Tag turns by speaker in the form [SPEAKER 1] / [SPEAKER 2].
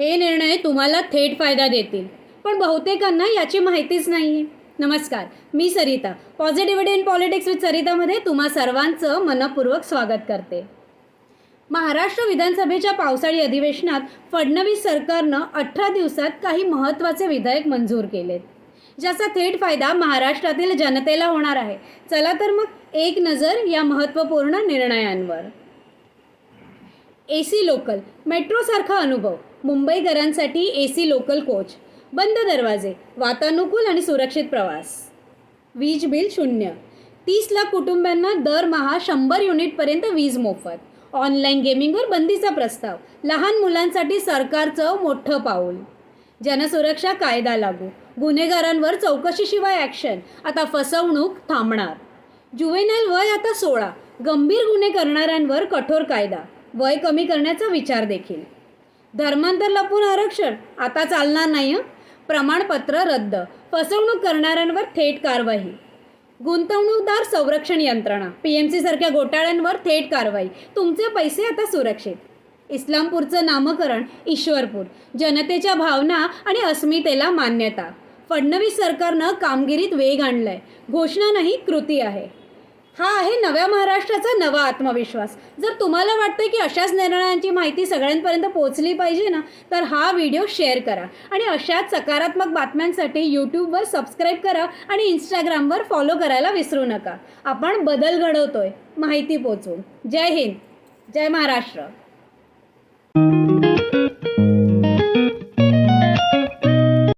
[SPEAKER 1] हे निर्णय तुम्हाला थेट फायदा देतील. पण बहुतेकांना याची माहितीच नाही आहे नमस्कार मी Sarita. Positivity in politics with सरितामध्ये तुम्हा सर्वांचं मनपूर्वक स्वागत करते. महाराष्ट्र विधानसभेच्या पावसाळी अधिवेशनात फडणवीस सरकारनं अठरा दिवसात काही महत्त्वाचे विधेयक मंजूर केलेत. ज्याचा थेट फायदा महाराष्ट्रातील जनतेला होणार आहे. चला तर मग एक नजर या महत्त्वपूर्ण निर्णयांवर. ए सी लोकल मेट्रोसारखा अनुभव. मुंबईकरांसाठी ए सी लोकल कोच. बंद दरवाजे वातानुकूल आणि सुरक्षित प्रवास. वीज बिल शून्य. तीस लाख कुटुंबांना दरमहा शंभर युनिटपर्यंत वीज मोफत. ऑनलाईन गेमिंगवर बंदीचा प्रस्ताव. लहान मुलांसाठी सरकारचं मोठं पाऊल. जनसुरक्षा कायदा लागू. गुन्हेगारांवर चौकशीशिवाय ॲक्शन. आता फसवणूक थांबणार. जुवेनाईल वय आता सोळा. गंभीर गुन्हे करणाऱ्यांवर कठोर कायदा. वय कमी करण्याचा विचार देखील. धर्मांतर लपून आरक्षण आता चालणार नाही प्रमाणपत्र रद्द फसवणूक करणाऱ्यांवर थेट कारवाई. गुंतवणूकदार संरक्षण यंत्रणा पी एम सी सारख्या घोटाळ्यांवर थेट कारवाई. तुमचे पैसे आता सुरक्षित. इस्लामपूरचं नामकरण ईश्वरपूर जनतेच्या भावना आणि अस्मितेला मान्यता. फडणवीस सरकारनं कामगिरीत वेग आणलाय. घोषणा नाही कृती आहे. हा आहे नव्या महाराष्ट्राचा नवा आत्मविश्वास. जर तुम्हाला वाटतं की अशाच निर्णयांची माहिती सगळ्यांपर्यंत पोहोचली पाहिजे ना तर हा व्हिडिओ शेअर करा आणि अशाच सकारात्मक बातम्यांसाठी यूट्यूबवर सबस्क्राईब करा आणि इंस्टाग्रामवर फॉलो करायला विसरू नका. आपण बदल घडवतोय. माहिती पोचवून जय हिंद. जय महाराष्ट्र.